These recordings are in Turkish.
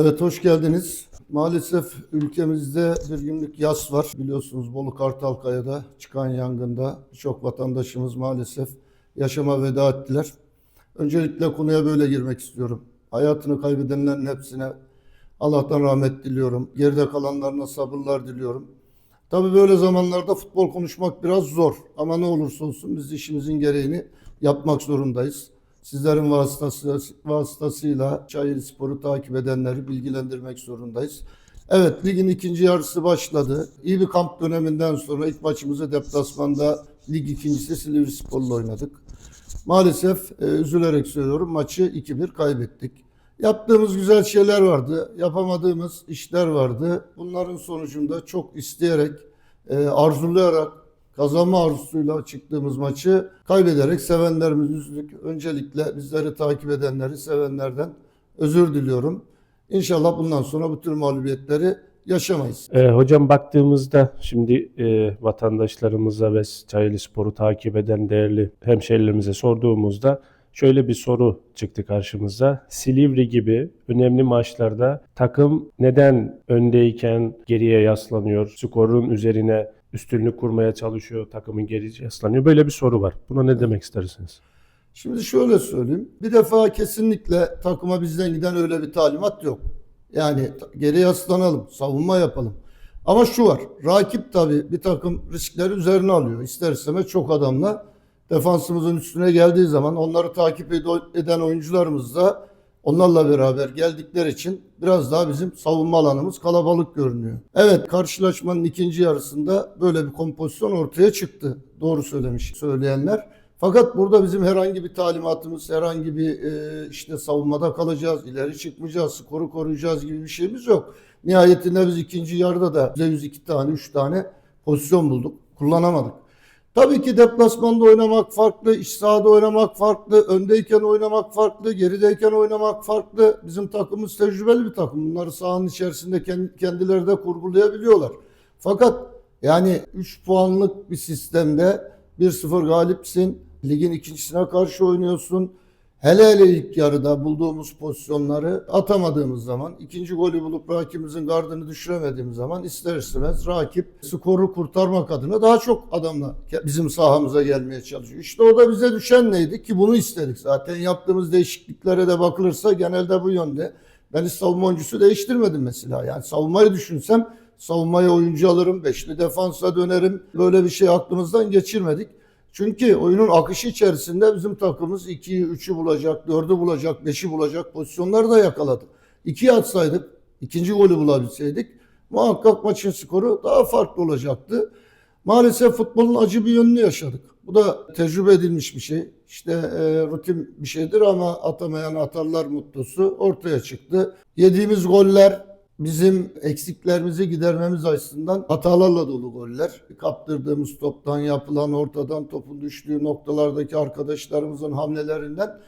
Evet hoş geldiniz. Maalesef ülkemizde bir günlük yas var. Biliyorsunuz Bolu Kartalkaya'da çıkan yangında birçok vatandaşımız maalesef yaşama veda ettiler. Öncelikle konuya böyle girmek istiyorum. Hayatını kaybedenlerin hepsine Allah'tan rahmet diliyorum. Geride kalanlarına sabırlar diliyorum. Tabii böyle zamanlarda futbol konuşmak biraz zor ama ne olursa olsun biz işimizin gereğini yapmak zorundayız. Sizlerin vasıtası, vasıtasıyla Çayeli Spor'u takip edenleri bilgilendirmek zorundayız. Evet ligin ikinci yarısı başladı. İyi bir kamp döneminden sonra ilk maçımızı deplasmanda lig ikincisi Silivri Spor'la oynadık. Maalesef e, üzülerek söylüyorum maçı 2-1 kaybettik. Yaptığımız güzel şeyler vardı, yapamadığımız işler vardı. Bunların sonucunda çok isteyerek, e, arzulayarak, kazanma arzusuyla çıktığımız maçı kaybederek sevenlerimizi üzdük. Öncelikle bizleri takip edenleri, sevenlerden özür diliyorum. İnşallah bundan sonra bu tür mağlubiyetleri yaşamayız. Ee, hocam baktığımızda şimdi e, vatandaşlarımıza ve Çayeli Spor'u takip eden değerli hemşerilerimize sorduğumuzda şöyle bir soru çıktı karşımıza. Silivri gibi önemli maçlarda takım neden öndeyken geriye yaslanıyor, skorun üzerine üstünlük kurmaya çalışıyor, takımın geri yaslanıyor. Böyle bir soru var. Buna ne demek istersiniz? Şimdi şöyle söyleyeyim. Bir defa kesinlikle takıma bizden giden öyle bir talimat yok. Yani geri yaslanalım, savunma yapalım. Ama şu var. Rakip tabii bir takım riskleri üzerine alıyor. İster istemez çok adamla defansımızın üstüne geldiği zaman onları takip ed- eden oyuncularımız da onlarla beraber geldikleri için biraz daha bizim savunma alanımız kalabalık görünüyor. Evet karşılaşmanın ikinci yarısında böyle bir kompozisyon ortaya çıktı. Doğru söylemiş söyleyenler. Fakat burada bizim herhangi bir talimatımız, herhangi bir e, işte savunmada kalacağız, ileri çıkmayacağız, skoru koruyacağız gibi bir şeyimiz yok. Nihayetinde biz ikinci yarıda da %102 tane, 3 tane pozisyon bulduk. Kullanamadık. Tabii ki deplasmanda oynamak farklı, iç sahada oynamak farklı, öndeyken oynamak farklı, gerideyken oynamak farklı. Bizim takımımız tecrübeli bir takım. Bunları sahanın içerisinde kend- kendileri de kurgulayabiliyorlar. Fakat yani 3 puanlık bir sistemde 1-0 galipsin. Ligin ikincisine karşı oynuyorsun. Hele hele ilk yarıda bulduğumuz pozisyonları atamadığımız zaman, ikinci golü bulup rakibimizin gardını düşüremediğimiz zaman ister istemez rakip skoru kurtarmak adına daha çok adamla bizim sahamıza gelmeye çalışıyor. İşte orada bize düşen neydi ki bunu istedik zaten. Yaptığımız değişikliklere de bakılırsa genelde bu yönde. Ben hiç savunma oyuncusu değiştirmedim mesela. Yani savunmayı düşünsem savunmaya oyuncu alırım, beşli defansa dönerim. Böyle bir şey aklımızdan geçirmedik. Çünkü oyunun akışı içerisinde bizim takımımız 2'yi, 3'ü bulacak, 4'ü bulacak, 5'i bulacak pozisyonları da yakaladı. 2'yi atsaydık, ikinci golü bulabilseydik muhakkak maçın skoru daha farklı olacaktı. Maalesef futbolun acı bir yönünü yaşadık. Bu da tecrübe edilmiş bir şey. İşte e, rutin bir şeydir ama atamayan atarlar mutlusu ortaya çıktı. Yediğimiz goller bizim eksiklerimizi gidermemiz açısından hatalarla dolu goller. Kaptırdığımız toptan yapılan ortadan topun düştüğü noktalardaki arkadaşlarımızın hamlelerinden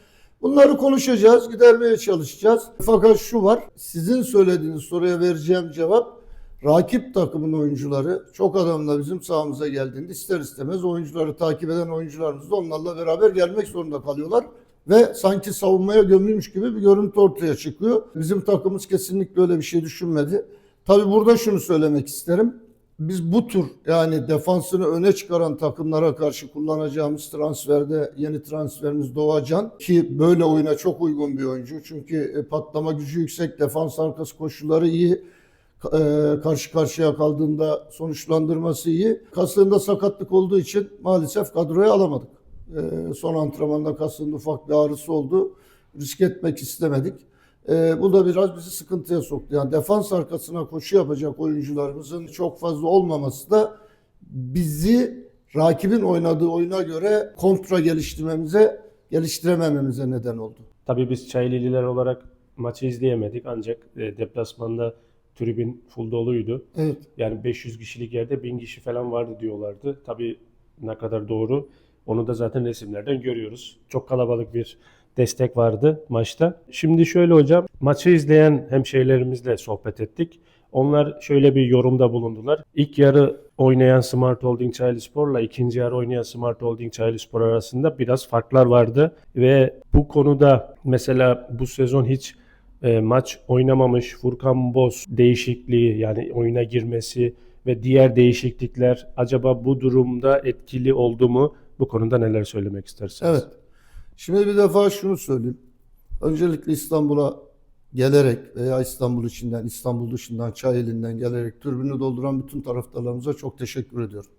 bunları konuşacağız, gidermeye çalışacağız. Fakat şu var, sizin söylediğiniz soruya vereceğim cevap rakip takımın oyuncuları çok adamla bizim sahamıza geldiğinde ister istemez oyuncuları takip eden oyuncularımız da onlarla beraber gelmek zorunda kalıyorlar ve sanki savunmaya gömülmüş gibi bir görüntü ortaya çıkıyor. Bizim takımımız kesinlikle öyle bir şey düşünmedi. Tabii burada şunu söylemek isterim. Biz bu tür yani defansını öne çıkaran takımlara karşı kullanacağımız transferde yeni transferimiz Doğacan ki böyle oyuna çok uygun bir oyuncu. Çünkü e, patlama gücü yüksek, defans arkası koşulları iyi e, karşı karşıya kaldığında sonuçlandırması iyi. Kasığında sakatlık olduğu için maalesef kadroya alamadık. E, son antrenmanda kasığında ufak bir ağrısı oldu. Risk etmek istemedik. E, bu da biraz bizi sıkıntıya soktu. Yani defans arkasına koşu yapacak oyuncularımızın çok fazla olmaması da bizi rakibin oynadığı oyuna göre kontra geliştirmemize, geliştiremememize neden oldu. Tabii biz Çaylililer olarak maçı izleyemedik ancak e, deplasmanda tribün full doluydu. Evet. Yani 500 kişilik yerde 1000 kişi falan vardı diyorlardı. Tabii ne kadar doğru onu da zaten resimlerden görüyoruz. Çok kalabalık bir destek vardı maçta. Şimdi şöyle hocam maçı izleyen hemşehrilerimizle sohbet ettik. Onlar şöyle bir yorumda bulundular. İlk yarı oynayan Smart Holding Çayeli Spor'la ikinci yarı oynayan Smart Holding Çayeli Spor arasında biraz farklar vardı. Ve bu konuda mesela bu sezon hiç e, maç oynamamış Furkan Boz değişikliği yani oyuna girmesi ve diğer değişiklikler acaba bu durumda etkili oldu mu? Bu konuda neler söylemek istersiniz? Evet. Şimdi bir defa şunu söyleyeyim. Öncelikle İstanbul'a gelerek veya İstanbul içinden, İstanbul dışından, Çayeli'nden gelerek türbünü dolduran bütün taraftarlarımıza çok teşekkür ediyorum.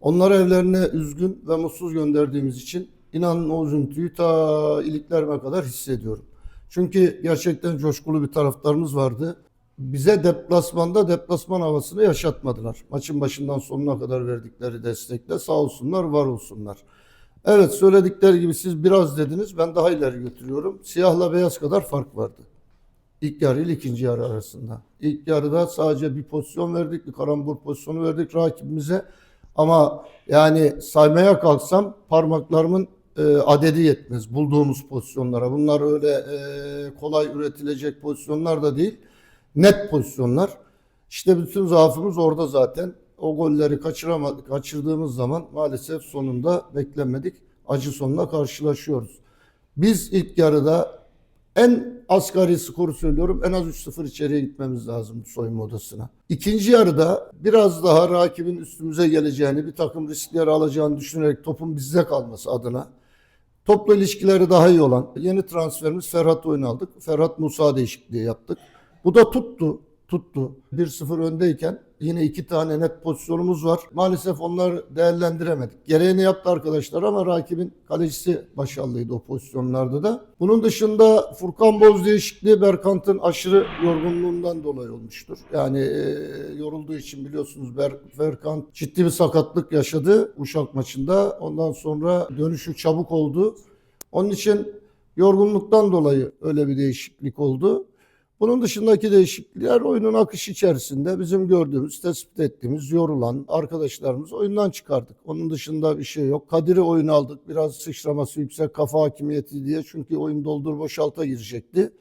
Onları evlerine üzgün ve mutsuz gönderdiğimiz için inanın o üzüntüyü ta iliklerime kadar hissediyorum. Çünkü gerçekten coşkulu bir taraftarımız vardı. Bize deplasmanda deplasman havasını yaşatmadılar. Maçın başından sonuna kadar verdikleri destekle sağ olsunlar, var olsunlar. Evet söyledikleri gibi siz biraz dediniz ben daha ileri götürüyorum. Siyahla beyaz kadar fark vardı. İlk yarı ile ikinci yarı arasında. İlk yarıda sadece bir pozisyon verdik, bir karambol pozisyonu verdik rakibimize. Ama yani saymaya kalksam parmaklarımın e, adedi yetmez bulduğumuz pozisyonlara. Bunlar öyle e, kolay üretilecek pozisyonlar da değil. Net pozisyonlar. İşte bütün zaafımız orada zaten. O golleri kaçıramadık. Kaçırdığımız zaman maalesef sonunda beklenmedik. Acı sonuna karşılaşıyoruz. Biz ilk yarıda en asgari skoru söylüyorum. En az 3-0 içeriye gitmemiz lazım soyunma odasına. İkinci yarıda biraz daha rakibin üstümüze geleceğini, bir takım riskler alacağını düşünerek topun bizde kalması adına topla ilişkileri daha iyi olan yeni transferimiz Ferhat oyun aldık. Ferhat Musa değişikliği yaptık. Bu da tuttu. Tuttu. 1-0 öndeyken yine iki tane net pozisyonumuz var. Maalesef onları değerlendiremedik. Gereğini yaptı arkadaşlar ama rakibin kalecisi başarılıydı o pozisyonlarda da. Bunun dışında Furkan Boz değişikliği Berkant'ın aşırı yorgunluğundan dolayı olmuştur. Yani e, yorulduğu için biliyorsunuz Ber- Berkant ciddi bir sakatlık yaşadı Uşak maçında. Ondan sonra dönüşü çabuk oldu. Onun için yorgunluktan dolayı öyle bir değişiklik oldu. Bunun dışındaki değişiklikler oyunun akışı içerisinde bizim gördüğümüz, tespit ettiğimiz, yorulan arkadaşlarımız oyundan çıkardık. Onun dışında bir şey yok. Kadir'i oyun aldık. Biraz sıçraması yüksek, kafa hakimiyeti diye. Çünkü oyun doldur boşalta girecekti.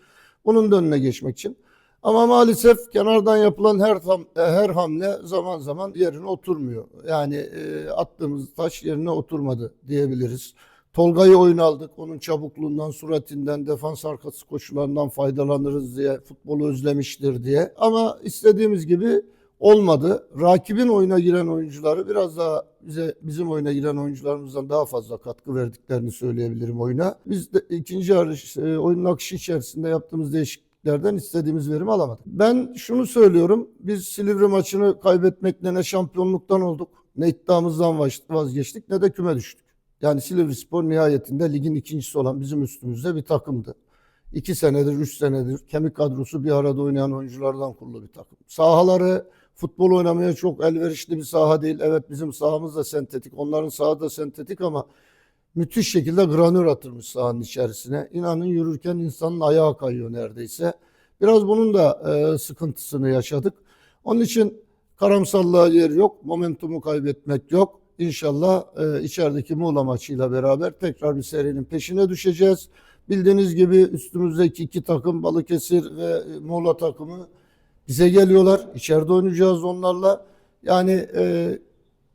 Bunun da önüne geçmek için. Ama maalesef kenardan yapılan her tam, her hamle zaman zaman yerine oturmuyor. Yani e, attığımız taş yerine oturmadı diyebiliriz. Tolga'yı oyun aldık. Onun çabukluğundan, suratinden, defans arkası koşularından faydalanırız diye, futbolu özlemiştir diye. Ama istediğimiz gibi olmadı. Rakibin oyuna giren oyuncuları biraz daha bize bizim oyuna giren oyuncularımızdan daha fazla katkı verdiklerini söyleyebilirim oyuna. Biz de ikinci yarı e, oyunun akışı içerisinde yaptığımız değişikliklerden istediğimiz verimi alamadık. Ben şunu söylüyorum. Biz Silivri maçını kaybetmekle ne şampiyonluktan olduk, ne iddiamızdan vaz- vazgeçtik, ne de küme düştük. Yani Silivrispor nihayetinde ligin ikincisi olan bizim üstümüzde bir takımdı. İki senedir, üç senedir kemik kadrosu bir arada oynayan oyunculardan kurulu bir takım. Sahaları futbol oynamaya çok elverişli bir saha değil. Evet bizim sahamız da sentetik, onların sahası da sentetik ama müthiş şekilde granür atılmış sahanın içerisine. İnanın yürürken insanın ayağı kayıyor neredeyse. Biraz bunun da e, sıkıntısını yaşadık. Onun için karamsallığa yer yok, momentumu kaybetmek yok. İnşallah e, içerideki Muğla maçıyla beraber tekrar bir serinin peşine düşeceğiz. Bildiğiniz gibi üstümüzdeki iki takım Balıkesir ve e, Muğla takımı bize geliyorlar. İçeride oynayacağız onlarla. Yani e,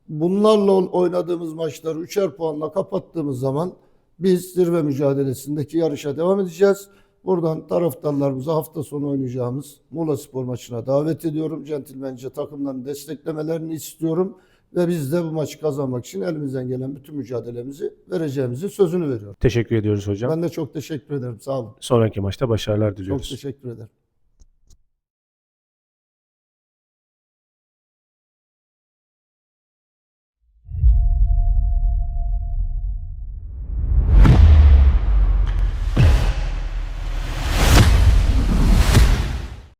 bunlarla oynadığımız maçları üçer puanla kapattığımız zaman biz zirve mücadelesindeki yarışa devam edeceğiz. Buradan taraftarlarımızı hafta sonu oynayacağımız Muğla Spor maçına davet ediyorum. Centilmence takımların desteklemelerini istiyorum. Ve biz de bu maçı kazanmak için elimizden gelen bütün mücadelemizi vereceğimizin sözünü veriyorum. Teşekkür ediyoruz hocam. Ben de çok teşekkür ederim. Sağ olun. Sonraki maçta başarılar Çok diliyoruz. teşekkür ederim.